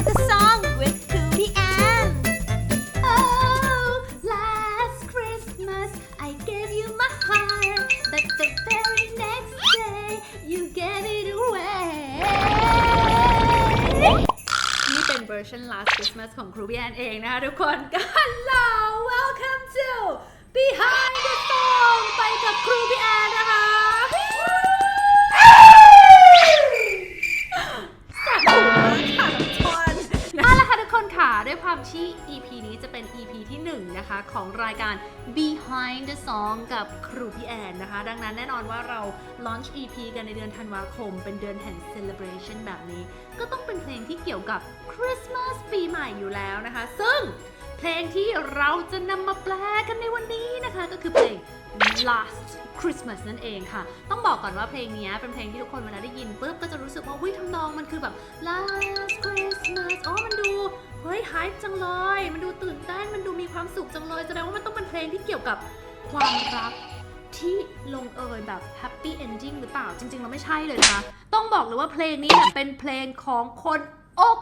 Behind the Song with Kubi Ann Oh last Christmas I gave you my heart But the very next day you gave it away นี่เป็นเวอร์ชัน last Christmas ของครูพี่แอนเองนะคะทุกคนก็ ด้วยความที่ EP นี้จะเป็น EP ที่1นะคะของรายการ Behind the Song กับครูพี่แอนนะคะ ดังนั้นแน่นอนว่าเรา launch EP กันในเดือนธันวาคม เป็นเดือนแห่ง celebration แบบนี้ ก็ต้องเป็นเพลงที่เกี่ยวกับคริสต์มาสปีใหม่อยู่แล้วนะคะ ซึ่งเพลงที่เราจะนำมาแปลกันในวันนี้นะคะก็คือเพลง last Christmas นั่นเองค่ะ ต้องบอกก่อนว่าเพลงนี้เป็นเพลงที่ทุกคนเวลาได้ยินปุ๊บก็จะรู้สึกว่าวิทำนองมันคือแบบ last Christmas อ๋อมันดู เฮ้ยฮายจังเลย มันดูตื่นเต้น มันดูมีความสุขจังเลยแสดงว่ามันต้องเป็นเพลงที่เกี่ยวกับความรักที่ลงเอยแบบแฮปปี้เอนดิ้งหรือเปล่า จริงๆเราไม่ใช่เลยนะคะต้องบอกเลยว่าเพลงนี้เนี่ยเป็นเพลงของคนอก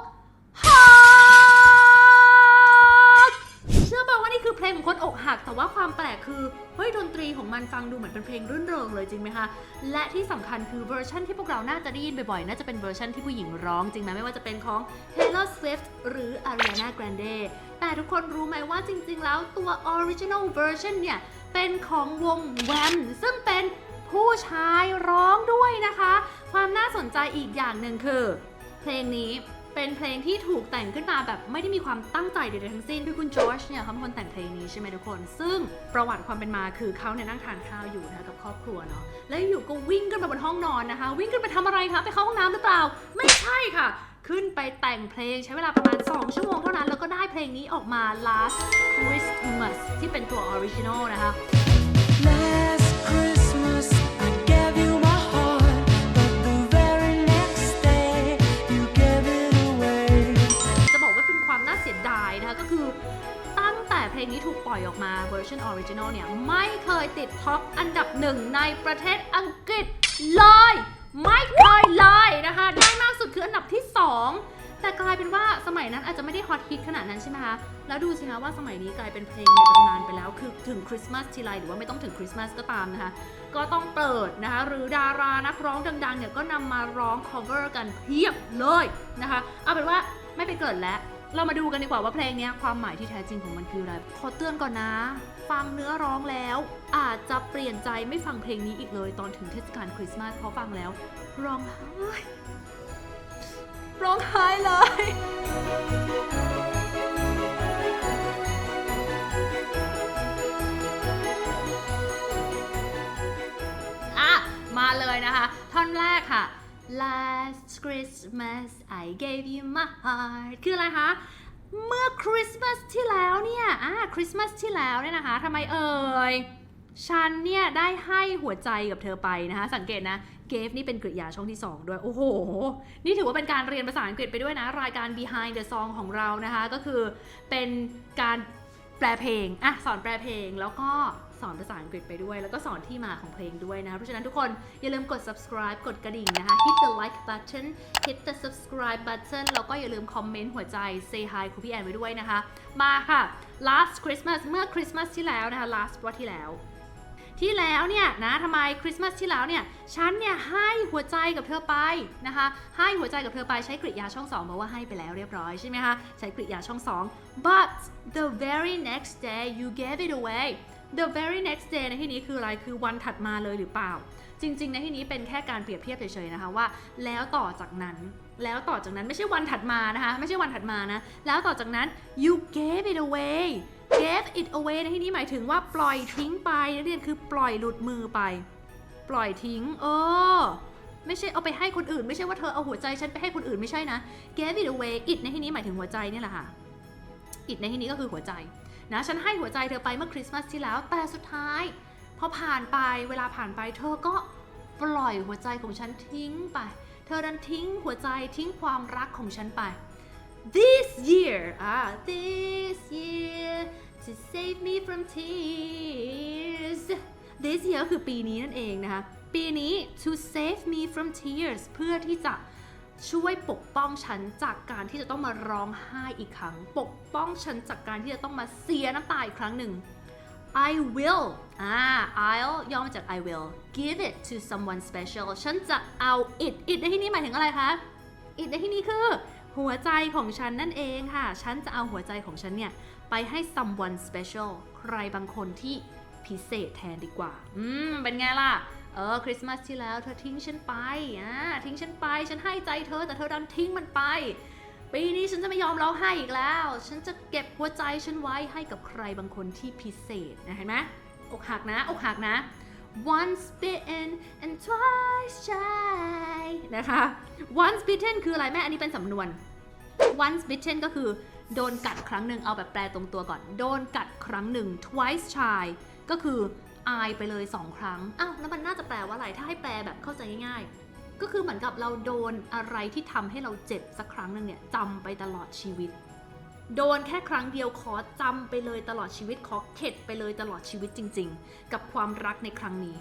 เพลงของคนอกหัก แต่ว่าความแปลกคือเฮ้ยดนตรีของมันฟังดูเหมือนเป็นเพลงรื่นเริงเลยจริงไหมคะ และที่สำคัญคือเวอร์ชันที่พวกเราน่าจะได้ยินบ่อยๆ น่าจะเป็นเวอร์ชันที่ผู้หญิงร้องจริงไหมไม่ว่าจะเป็นของ Taylor Swift หรือ Ariana Grande แต่ทุกคนรู้ไหมว่าจริง ๆ แล้วตัว original version เนี่ย เป็นของวง Wham ซึ่งเป็นผู้ชายร้องด้วยนะคะ ความน่าสนใจอีกอย่างหนึ่งคือ เพลงนี้ เป็นเพลงที่ถูกแต่งขึ้นมาแบบไม่ได้มีความตั้งใจใดๆทั้งสิ้นคือคุณจอร์จเนี่ยเขาเป็นคนแต่งเพลงนี้ใช่ไหมทุกคน ซึ่งประวัติความเป็นมาคือเขาเนี่ยนั่งทานข้าวอยู่นะคะกับครอบครัวเนาะแล้วอยู่ก็วิ่งขึ้นไปบนห้องนอนนะคะ วิ่งขึ้นไปทำอะไรคะไปเข้าห้องน้ำหรือเปล่า ไม่ใช่ค่ะ ขึ้นไปแต่งเพลงใช้เวลาประมาณ 2 ชั่วโมงเท่านั้นแล้วก็ได้เพลงนี้ออกมา last Christmas ที่เป็นตัว original นะคะ อยออกมาเวอร์ชันออริจินอลเนี่ย ไม่เคยติดท็อปอันดับหนึ่งในประเทศอังกฤษเลย ไม่เคยเลยนะคะ ได้มากสุดคืออันดับที่ 2 แต่กลายเป็นว่าสมัยนั้นอาจจะไม่ได้ฮอตฮิตขนาดนั้นใช่ไหมคะ แล้วดูสิคะว่าสมัยนี้กลายเป็นเพลงในตำนานไปแล้วคือถึงคริสต์มาสทีไรหรือว่าไม่ต้องถึงคริสต์มาสก็ตามนะคะ ก็ต้องเปิดนะคะ หรือดารานักร้องดังๆเนี่ยก็นำมาร้อง cover กันเพียบเลยนะคะ เอาเป็นว่าไม่ไปเกิดแล้ว เรามาดูกันดีกว่าว่าเพลงนี้ความหมายที่แท้จริงของมันคืออะไร ขอเตือนก่อนนะ ฟังเนื้อร้องแล้ว อาจจะเปลี่ยนใจไม่ฟังเพลงนี้อีกเลยตอนถึงเทศกาลคริสต์มาสเพราะฟังแล้ว ร้องไห้ร้องไห้เลยอะมาเลยนะคะ ท่อนแรกค่ะ Last Christmas I gave you my heart คืออะไรคะ เมื่อคริสต์มาสที่แล้วเนี่ย อ่า คริสต์มาสที่แล้วเนี่ยนะคะทำไมเอ่ย ฉันเนี่ยได้ให้หัวใจกับเธอไปนะคะ สังเกตนะ gave นี่เป็นกริยาช่องที่ 2 ด้วย โอ้โห นี่ถือว่าเป็นการเรียนภาษาอังกฤษไปด้วยนะ รายการ behind the song ของเรานะคะ ก็คือเป็นการแปลเพลง อะ สอนแปลเพลงแล้วก็ สอนภาษาอังกฤษไปด้วย แล้วก็สอนที่มาของเพลงด้วยนะคะเพราะฉะนั้นทุกคนอย่าลืมกด subscribe กดกระดิ่งนะคะ hit the like button hit the subscribe button แล้วก็อย่าลืมคอมเมนต์หัวใจ say hi ครูพี่แอนไว้ด้วยนะคะ มาค่ะ last Christmas เมื่อคริสต์มาสที่แล้วนะคะ last ว่าที่แล้วที่แล้วเนี่ยนะทำไมคริสต์มาสที่แล้วเนี่ยฉันเนี่ยให้หัวใจกับเธอไปนะคะ ให้หัวใจกับเธอไปใช้กริยาช่องสองเพราะว่าให้ไปแล้วเรียบร้อยใช่ไหมคะ ใช้กริยาช่องสอง but the very next day you gave it away the very next day ในที่นี้คืออะไรคือวันถัดมาเลยหรือเปล่า จริง ๆ ในที่นี้เป็นแค่การเปรียบเทียบเฉยๆนะคะว่า แล้วต่อจากนั้น แล้วต่อจากนั้นไม่ใช่วันถัดมานะคะ ไม่ใช่วันถัดมานะ แล้วต่อจากนั้น you gave it away gave it away ในที่นี้หมายถึงว่าปล่อยทิ้งไปนักเรียนคือปล่อยหลุดมือไป ปล่อยทิ้ง เออไม่ใช่เอาไปให้คนอื่น ไม่ใช่ว่าเธอเอาหัวใจฉันไปให้คนอื่นไม่ใช่นะ gave it away it ในที่นี้หมายถึงหัวใจนี่แหละค่ะ it ในที่นี้ก็คือหัวใจ นะฉันให้หัวใจเธอไปเมื่อคริสต์มาสที่แล้ว แต่สุดท้ายพอผ่านไปเวลาผ่านไปเธอก็ปล่อยหัวใจของฉันทิ้งไป เธอดันทิ้งหัวใจทิ้งความรักของฉันไป this year อ่า this year to save me from tears this year คือปีนี้นั่นเองนะคะ ปีนี้ to save me from tears เพื่อที่จะ ช่วยปกป้องฉันจากการที่จะต้องมาร้องไห้อีกครั้ง ปกป้องฉันจากการที่จะต้องมาเสียน้ำตาอีกครั้งหนึ่ง I will อ่า I'll ย่อมาจาก I will give it to someone special ฉันจะเอา it it ในที่นี้หมายถึงอะไรคะ it ในที่นี้คือ หัวใจของฉันนั่นเองค่ะ ฉันจะเอาหัวใจของฉันเนี่ย ไปให้ someone special ใครบางคนที่พิเศษแทนดีกว่า อืม เป็นไงล่ะ เออคริสต์มาสที่แล้วเธอทิ้งฉันไปอ่าทิ้งฉันไปฉันให้ใจเธอแต่เธอดันทิ้งมันไป ปีนี้ฉันจะไม่ยอมร้องไห้อีกแล้ว ฉันจะเก็บหัวใจฉันไว้ให้กับใครบางคนที่พิเศษนะเห็นไหมอกหักนะอกหักนะ once bitten and twice shy นะคะ once bitten คืออะไรแม่อันนี้เป็นสำนวน once bitten ก็คือโดนกัดครั้งหนึ่งเอาแบบแปลตรงตัวก่อน โดนกัดครั้งหนึ่ง twice shy ก็คือ อายไปเลย 2 ครั้ง อ้าวแล้วมันน่าจะแปลว่าอะไร ถ้าให้แปลแบบเข้าใจง่ายๆ ก็คือเหมือนกับเราโดนอะไรที่ทำให้เราเจ็บสักครั้งหนึ่งเนี่ยจำไปตลอดชีวิต โดนแค่ครั้งเดียวขอจำไปเลยตลอดชีวิตขอเข็ดไปเลยตลอดชีวิตจริง ๆ กับความรักในครั้งนี้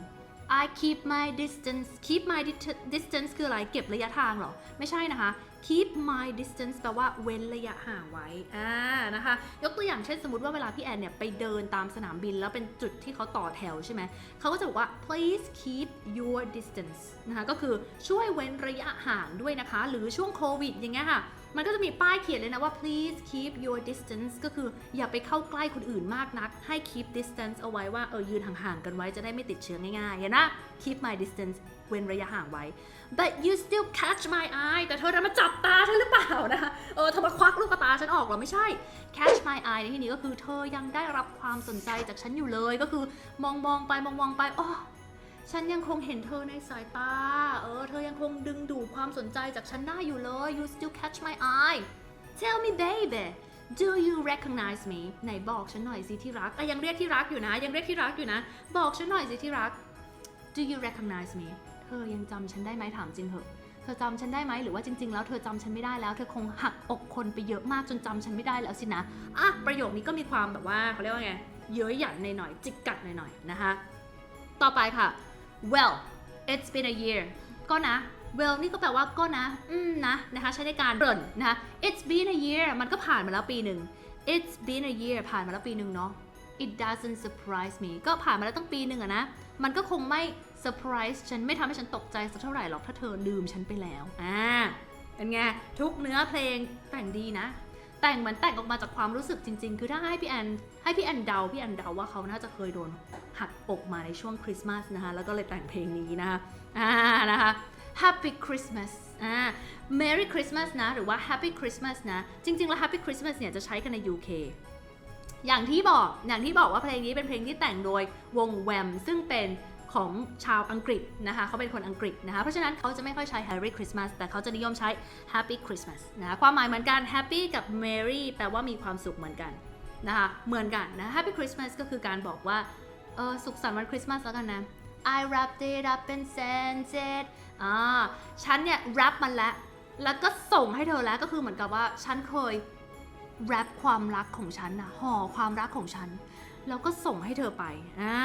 I keep my distance keep my dit- distance คืออะไรเก็บระยะทางเหรอ ไม่ใช่นะคะ keep my distance แปลว่าเว้นระยะห่างไว้อ่านะคะ ยกตัวอย่างเช่นสมมติว่าเวลาพี่แอนเนี่ยไปเดินตามสนามบินแล้วเป็นจุดที่เขาต่อแถวใช่ไหม เขาก็จะบอกว่า please keep your distance นะคะ ก็คือช่วยเว้นระยะห่างด้วยนะคะ หรือช่วงโควิดอย่างเงี้ยค่ะ มันก็จะมีป้ายเขียนเลยนะว่า please keep your distance ก็คืออย่าไปเข้าใกล้คนอื่นมากนัก ให้ keep distance เอาไว้ว่าเออยืนห่างๆกันไว้จะได้ไม่ติดเชื้อง่ายๆเห็นนะ keep my distance เว้นระยะห่างไว้ but you still catch my eye แต่เธอจะมาจับตาฉันหรือเปล่านะคะเออเธอมาควักลูกตาฉันออกหรอไม่ใช่ catch my eye ในที่นี้ก็คือเธอยังได้รับความสนใจจากฉันอยู่เลยก็คือมองมองๆไปมองมองๆไปอ๋อ ฉันยังคงเห็นเธอในสายตา เออ เธอยังคงดึงดูดความสนใจจากฉันได้อยู่เลย you still catch my eye tell me baby do you recognize me ไหนบอกฉันหน่อยสิที่รักอะยังเรียกที่รักอยู่นะ ยังเรียกที่รักอยู่นะ บอกฉันหน่อยสิที่รัก do you recognize me เธอยังจำฉันได้ไหมถามจริงเหอะเธอจำฉันได้ไหมหรือว่าจริง ๆ แล้วเธอจำฉันไม่ได้แล้ว เธอคงหักอกคนไปเยอะมากจนจำฉันไม่ได้แล้วสินะอะประโยคนี้ก็มีความแบบว่าเขาเรียกว่าไงเย้ยหยันหน่อยๆจิกกัดหน่อยๆนะคะ ต่อไปค่ะ well it's been a year ก็นะ well นี่ก็แปลว่าก็นะ อืมนะนะคะใช้ในการเกริ่นนะคะ it's been a year มันก็ผ่านมาแล้วปีหนึ่ง it's been a year ผ่านมาแล้วปีหนึ่งเนาะ it doesn't surprise me ก็ผ่านมาแล้วตั้งปีหนึ่งอะนะ มันก็คงไม่ surprise ฉันไม่ทำให้ฉันตกใจสักเท่าไหร่หรอกถ้าเธอลืมฉันไปแล้ว อ่าเป็นไง ทุกเนื้อเพลงแต่งดีนะ แต่งเหมือนแต่งออกมาจากความรู้สึกจริง ๆ คือถ้าให้พี่แอนให้พี่แอนเดาพี่แอนเดาว่าเขาน่าจะเคยโดนหักอกมาในช่วงคริสต์มาสนะคะแล้วก็เลยแต่งเพลงนี้นะคะอ่านะคะ Happy Christmas อ่า Merry Christmas นะ หรือว่า Happy Christmas นะ จริง ๆ แล้ว Happy Christmas เนี่ยจะใช้กันใน UK อย่างที่บอก อย่างที่บอกว่าเพลงนี้เป็นเพลงที่แต่งโดยวงแวมซึ่งเป็น ของชาวอังกฤษนะคะเขาเป็นคนอังกฤษนะคะเพราะฉะนั้นเขาจะไม่ค่อยใช้ Merry Christmas แต่เขาจะนิยมใช้ Happy Christmas นะคะความหมายเหมือนกัน Happy กับ Merry แปลว่ามีความสุขเหมือนกันนะคะเหมือนกันนะ Happy Christmas ก็คือการบอกว่าเออสุขสันต์วันคริสต์มาสแล้วกันนะ I wrapped it up and sent it อ่าฉันเนี่ย wrap มันแล้ว แล้วก็ส่งให้เธอแล้วก็คือเหมือนกับว่าฉันเคยแรปความรักของฉันนะห่อความรักของฉัน แล้วก็ส่งให้เธอไปอ่า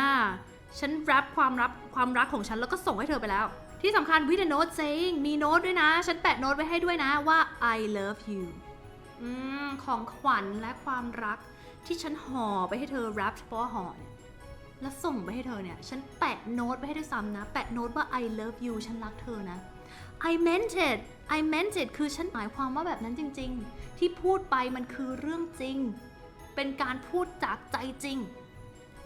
ฉันแรปความรักความรักของฉันแล้วก็ส่งให้เธอไปแล้ว ที่สำคัญ with a note saying มีโน้ตด้วยนะ ฉันแปะโน้ตไว้ให้ด้วยนะว่า I love you อของขวัญและความรักที่ฉันห่อไปให้เธอแรปเฉพาะห่อเนี่ยแล้วส่งไปให้เธอเนี่ย ฉันแปะโน้ตไปให้ด้วยซ้ำนะ แปะโน้ตว่า I love you ฉันรักเธอนะ I meant it I meant it คือฉันหมายความว่าแบบนั้นจริง ๆ ที่พูดไปมันคือเรื่องจริง เป็นการพูดจากใจจริง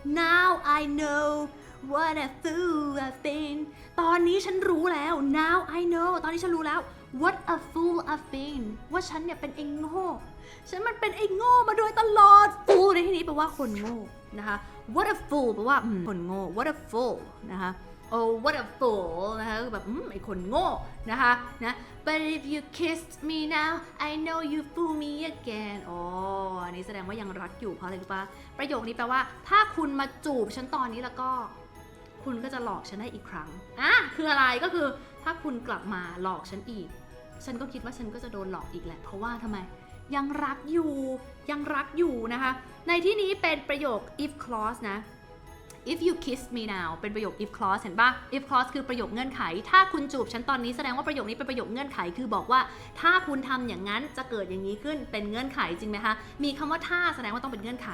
Now I know what a fool I've been ตอนนี้ฉันรู้แล้ว Now I know ตอนนี้ฉันรู้แล้ว what a fool I've been ว่าฉันเนี่ยเป็นไอ้โง่ฉันมันเป็นไอ้โง่มาโดยตลอด fool ในที่นี้แปลว่าคนโง่นะคะ what a fool แปลว่าคนโง่ what a fool นะคะ oh what a fool นะคะแบบ อืม ไอ้คนโง่นะคะนะ but if you kissed me now I know you fool me again อ๋อ อันนี้แสดงว่ายังรักอยู่เพราะอะไรรู้ปะประโยคนี้แปลว่า ถ้าคุณมาจูบฉันตอนนี้แล้วก็ คุณก็จะหลอกฉันได้อีกครั้ง อะ คืออะไรก็คือ ถ้าคุณกลับมาหลอกฉันอีก ฉันก็คิดว่าฉันก็จะโดนหลอกอีกแหละ เพราะว่าทำไม ยังรักอยู่ ยังรักอยู่นะคะ ในที่นี้เป็นประโยค if clause นะ if you kiss me now เป็นประโยค if clause เห็นปะ if clause คือประโยคเงื่อนไข ถ้าคุณจูบฉันตอนนี้แสดงว่าประโยคนี้เป็นประโยคเงื่อนไข คือบอกว่า ถ้าคุณทำอย่างนั้นจะเกิดอย่างนี้ขึ้น เป็นเงื่อนไขจริงไหมคะ มีคำว่าถ้าแสดงว่าต้องเป็นเงื่อนไข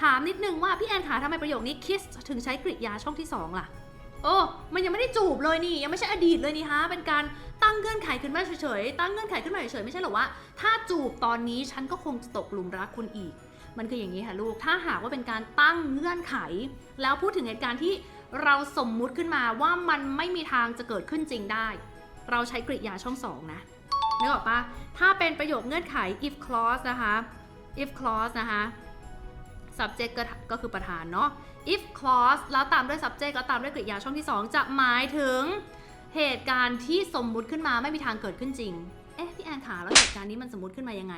ถามนิดนึงว่าพี่แอนขาทำไมประโยคนี้ kiss ถึงใช้กริยาช่องที่สองล่ะ โอ้ มันยังไม่ได้จูบเลยนี่ ยังไม่ใช่อดีตเลยนี่ฮะ เป็นการตั้งเงื่อนไขขึ้นมาเฉยๆ ตั้งเงื่อนไขขึ้นมาเฉยๆ ไม่ใช่หรอว่าถ้าจูบตอนนี้ฉันก็คงจะตกหลุมรักคุณอีก มันคืออย่างนี้ค่ะลูก ถ้าหากว่าเป็นการตั้งเงื่อนไข แล้วพูดถึงเหตุการณ์ที่เราสมมุติขึ้นมาว่ามันไม่มีทางจะเกิดขึ้นจริงได้ เราใช้กริยาช่องสองนะนึกออกปะถ้าเป็นประโยคเงื่อนไข if clause นะคะ if clause นะคะ subject ก็ก็คือประธานเนาะ if clause แล้วตามด้วย subject แล้วตามด้วยกริยาช่องที่ 2 จะหมายถึงเหตุการณ์ที่สมมุติขึ้นมาไม่มีทางเกิดขึ้นจริง เอ๊ะพี่แอนขาแล้วเหตุการณ์นี้มันสมมติขึ้นมายังไง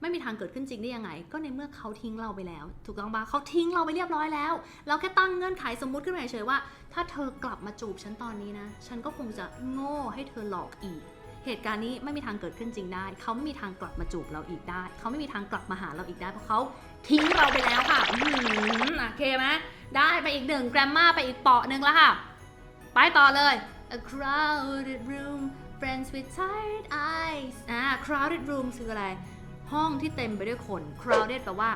ไม่มีทางเกิดขึ้นจริงได้ยังไง ก็ในเมื่อเขาทิ้งเราไปแล้ว ถูกต้องปะเขาทิ้งเราไปเรียบร้อยแล้ว เราแค่ตั้งเงื่อนไขสมมุติขึ้นมาเฉยๆว่า ถ้าเธอกลับมาจูบฉันตอนนี้นะ ฉันก็คงจะโง่ให้เธอหลอกอีก เหตุการณ์นี้ไม่มีทางเกิดขึ้นจริงได้ เขาไม่มีทางกลับมาจูบเราอีกได้ เขาไม่มีทางกลับมาหาเราอีกได้เพราะเขาทิ้งเราไปแล้วค่ะอืมโอเคไหมได้ไปอีกหนึ่งแกรมมาไปอีกเปาะหนึ่งแล้วค่ะ ไปต่อเลย a crowded room friends with tired eyes อ่า crowded room คืออะไร ห้องที่เต็มไปด้วยคน crowded แปลว่า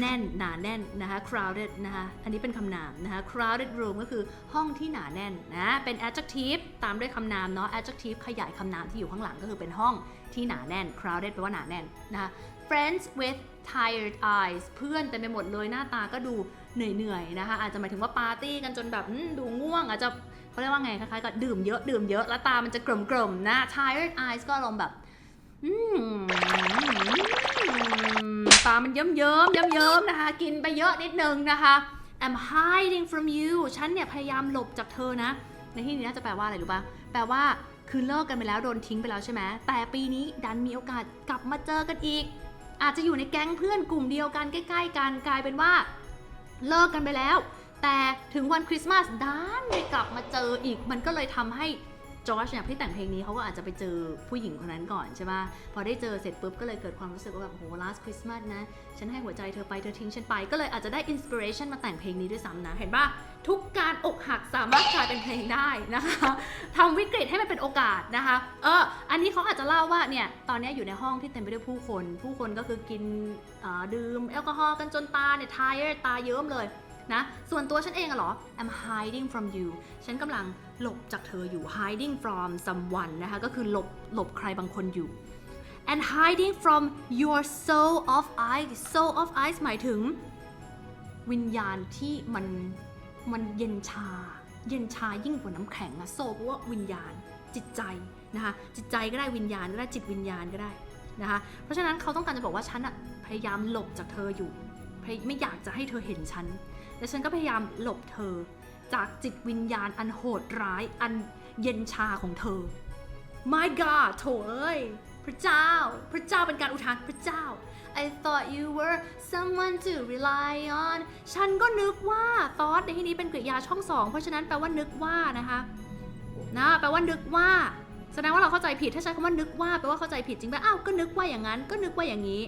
แน่นหนาแน่นนะคะ crowded นะคะอันนี้เป็นคำนามนะคะ crowded room ก็คือห้องที่หนาแน่นนะเป็น adjective ตามด้วยคำนามเนาะ adjective ขยายคำนามที่อยู่ข้างหลังก็คือเป็นห้องที่หนาแน่น crowded แปลว่าหนาแน่นนะคะ friends with tired eyes เพื่อนเต็มไปหมดเลยหน้าตาก็ดูเหนื่อยๆนะคะอาจจะหมายถึงว่าปาร์ตี้กันจนแบบดูง่วง อาจจะเขาเรียกว่าไงคล้ายๆกับดื่มเยอะดื่มเยอะแล้วตามันจะกล่มๆนะ tired eyes ก็อารมแบบ ตามันเยิ้มเยิ้มเยิ้มเยิ้มนะคะ กินไปเยอะนิดนึงนะคะ I'm hiding from you ฉันเนี่ยพยายามหลบจากเธอนะ ในที่นี้น่าจะแปลว่าอะไรรู้ปะแปลว่าคือเลิกกันไปแล้วโดนทิ้งไปแล้วใช่ไหมแต่ปีนี้ดันมีโอกาสกลับมาเจอกันอีก อาจจะอยู่ในแก๊งเพื่อนกลุ่มเดียวกันใกล้ ๆ กันกลายเป็นว่า เลิกกันไปแล้ว แต่ถึงวันคริสต์มาสดันไปกลับมาเจออีก มันก็เลยทำให้ จอร์จเนี่ยที่แต่งเพลงนี้เขาก็อาจจะไปเจอผู้หญิงคนนั้นก่อนใช่ปะพอได้เจอเสร็จปุ๊บก็เลยเกิดความรู้สึกว่าแบบโห last Christmas นะ ฉันให้หัวใจเธอไปเธอทิ้งฉันไป ก็เลยอาจจะได้ inspiration มาแต่งเพลงนี้ด้วยซ้ำนะ เห็นปะทุกการอกหักสามารถกลายเป็นเพลงได้นะคะทำวิกฤตให้มันเป็นโอกาสนะคะ เออ อันนี้เขาอาจจะเล่าว่าเนี่ยตอนนี้อยู่ในห้องที่เต็มไปด้วยผู้คน ผู้คนก็คือกินอ่อดื่มแอลกอฮอล์กันจนตาเนี่ย tired ตาเยิ้มเลย นะ ส่วนตัวฉันเองอะเหรอ I'm hiding from you ฉันกำลังหลบจากเธออยู่ hiding from someone นะคะ ก็คือหลบหลบใครบางคนอยู่ and hiding from your soul of ice soul of ice หมายถึง วิญญาณที่มันมันเย็นชา เย็นชายิ่งกว่าน้ำแข็งอะโซแปลว่าวิญญาณจิตใจนะคะจิตใจก็ได้วิญญาณก็ได้จิตวิญญาณก็ได้นะคะเพราะฉะนั้นเขาต้องการจะบอกว่าฉันอะพยายามหลบจากเธออยู่ ไม่อยากจะให้เธอเห็นฉัน และฉันก็พยายามหลบเธอ จากจิตวิญญาณอันโหดร้ายอันเย็นชาของเธอ My God โถเอ้ยพระเจ้า พระเจ้าเป็นการอุทานพระเจ้า I thought you were someone to rely on ฉันก็นึกว่า thought ในที่นี้เป็นกริยาช่องสอง เพราะฉะนั้นแปลว่านึกว่านะคะนะแปลว่านึกว่า แสดงว่าเราเข้าใจผิด ถ้าใช้คำว่านึกว่าแปลว่าเข้าใจผิดจริงไหมอ้าว ก็นึกว่าอย่างนั้น ก็นึกว่าอย่างนี้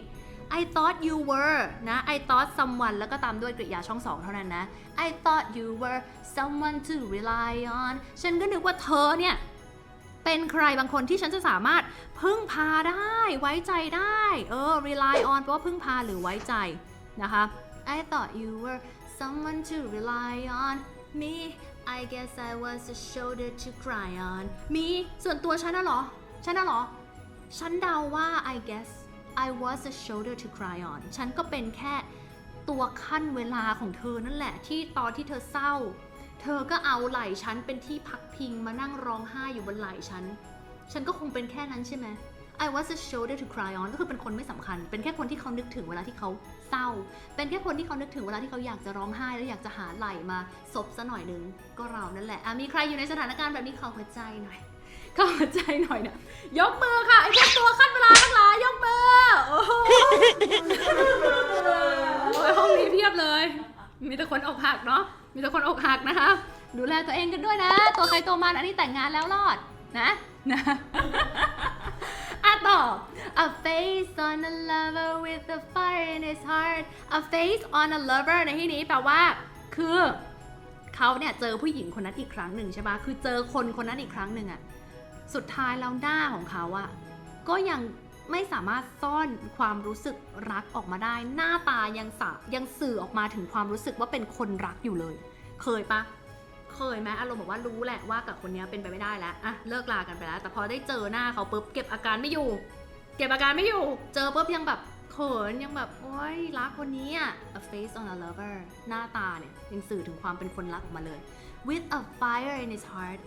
I thought you were นะ I thought someone แล้วก็ตามด้วยกริยาช่องสองเท่านั้นนะ I thought you were someone to rely on ฉันก็นึกว่าเธอเนี่ย เป็นใครบางคนที่ฉันจะสามารถพึ่งพาได้ ไว้ใจได้ เออ rely on แปลว่าพึ่งพาหรือไว้ใจนะคะ I thought you were someone to rely on me I guess I was a shoulder to cry on me ส่วนตัวฉันน่ะเหรอ ฉันน่ะเหรอ ฉันเดาว่า I guess I was a shoulder to cry on ฉันก็เป็นแค่ตัวขั้นเวลาของเธอนั่นแหละ ที่ตอนที่เธอเศร้า เธอก็เอาไหล่ฉันเป็นที่พักพิงมานั่งร้องไห้อยู่บนไหล่ฉัน ฉันก็คงเป็นแค่นั้นใช่ไหม I was a shoulder to cry on ก็คือเป็นคนไม่สำคัญ เป็นแค่คนที่เขานึกถึงเวลาที่เขาเศร้า เป็นแค่คนที่เขานึกถึงเวลาที่เขาอยากจะร้องไห้ แล้วอยากจะหาไหล่มาซบซะหน่อยนึง ก็เรานั่นแหละะมีใครอยู่ในสถานการณ์แบบนี้ขอหัวใจหน่อย ขอหัวใจหน่อยนะยกมือค่ะไอ้พวกตัวขั้นเวลาทั้งหลายยกมือโอ้โหโอ้ยห้องนี้เพียบเลย มีแต่คนอกหักเนาะมีแต่คนอกหักนะคะ ดูแลตัวเองกันด้วยนะ ตัวใครตัวมันอันนี้แต่งงานแล้วรอดนะนะอะต่อ A face on a lover with a fire in his heart A face on a lover ในที่นี้แปลว่า คือเขาเนี่ยเจอผู้หญิงคนนั้นอีกครั้งหนึ่งใช่ปะคือเจอคนคนนั้นอีกครั้งหนึ่งอะ สุดท้ายแล้วหน้าของเขาอะก็ยังไม่สามารถซ่อนความรู้สึกรักออกมาได้ หน้าตายังสะยังสื่อออกมาถึงความรู้สึกว่าเป็นคนรักอยู่เลย เคยปะเคยไหมอารมณ์บอกว่ารู้แหละว่ากับคนนี้เป็นไปไม่ได้แล้วอะเลิกลากันไปแล้ว แต่พอได้เจอหน้าเขาปุ๊บเก็บอาการไม่อยู่ เก็บอาการไม่อยู่ เจอปุ๊บยังแบบเขินยังแบบโอ๊ยรักคนนี้อะ a face on a lover หน้าตาเนี่ยยังสื่อถึงความเป็นคนรักออกมาเลย with a fire in his heart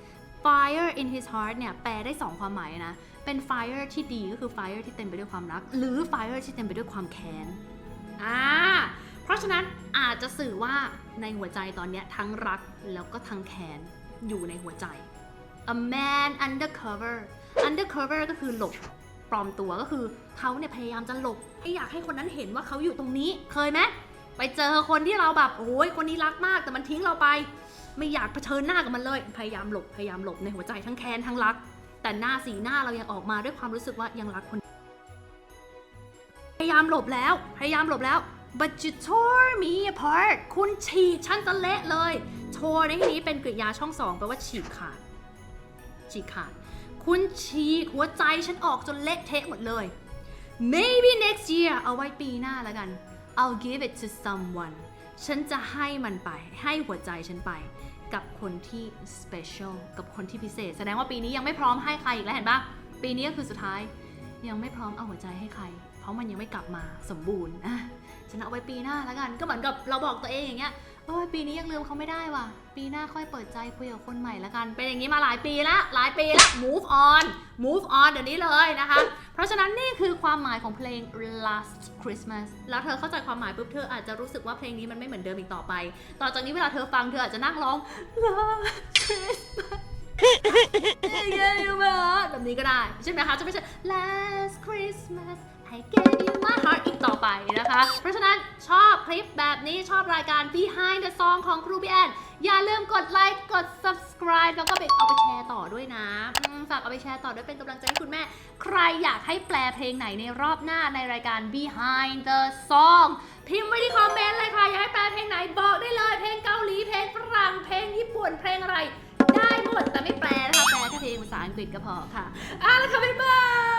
fire in his heart เนี่ยแปลได้สองความหมายนะ เป็น fire ที่ดีก็คือ fire ที่เต็มไปด้วยความรัก หรือ fire ที่เต็มไปด้วยความแค้นอ่าเพราะฉะนั้นอาจจะสื่อว่าในหัวใจตอนนี้ทั้งรักแล้วก็ทั้งแค้นอยู่ในหัวใจ a man undercover undercover ก็คือหลบปลอมตัวก็คือเขาเนี่ยพยายามจะหลบให้อยากให้คนนั้นเห็นว่าเขาอยู่ตรงนี้เคยไหมไปเจอคนที่เราแบบโอ้ยคนนี้รักมากแต่มันทิ้งเราไป ไม่อยากเผชิญหน้ากับมันเลย พยายามหลบพยายามหลบในหัวใจทั้งแค้นทั้งรัก แต่หน้าสีหน้าเรายังออกมาด้วยความรู้สึกว่ายังรักคน พยายามหลบแล้ว พยายามหลบแล้ว but you tore me apart คุณฉีกฉันจะเละเลยโชว์ในที่นี้เป็นกริยาช่องสองแปลว่าฉีกขาด ฉีกขาด คุณฉีกหัวใจฉันออกจนเละเทะหมดเลย maybe next year เอาไว้ปีหน้าแล้วกัน I'll give it to someone ฉันจะให้มันไป ให้หัวใจฉันไป กับคนที่ special กับคนที่พิเศษ แสดงว่าปีนี้ยังไม่พร้อมให้ใครอีกแล้วเห็นปะปีนี้ก็คือสุดท้ายยังไม่พร้อมเอาหัวใจให้ใคร เพราะมันยังไม่กลับมาสมบูรณ์อะฉันเอาไว้ปีหน้าแล้วกัน ก็เหมือนกับเราบอกตัวเองอย่างเงี้ย โอ้ยปีนี้ยังลืมเขาไม่ได้ว่ะ ปีหน้าค่อยเปิดใจคุยกับคนใหม่ล้วกัน เป็นอย่างนี้มาหลายปีละหลายปีละ move on move on เดี๋ยวนี้เลยนะคะ เพราะฉะนั้นนี่คือความหมายของเพลง last Christmas แล้วเธอเข้าใจความหมายปุ๊บเธออาจจะรู้สึกว่าเพลงนี้มันไม่เหมือนเดิมอีกต่อไป ต่อจากนี้เวลาเธอฟังเธออาจจะนั่งร้อง last Christmas แบบนี้ก็ได้ ใช่ไหมคะ จะไม่ใช่ last Christmas I gave you my heart อีกต่อไปนะคะ เพราะฉะนั้นชอบคลิปแบบนี้ชอบรายการ behind the song ของครูพี่แอนอย่าลืมกดไลค์กด subscribe แล้วก็ไปเอาไปแชร์ต่อด้วยนะฝากเอาไปแชร์ต่อด้วยเป็นกำลังใจให้คุณแม่ ใครอยากให้แปลเพลงไหนในรอบหน้าในรายการ behind the song พิมพ์ไว้ที่คอมเมนต์เลยค่ะ อยากให้แปลเพลงไหนบอกได้เลย เพลงเกาหลีเพลงฝรั่งเพลงญี่ปุ่นเพลงอะไร ได้หมดแต่ไม่แปลนะคะแปลแค่เพลงภาษาอังกฤษก็พอค่ะอะแล้วค่ะบ๊ายบาย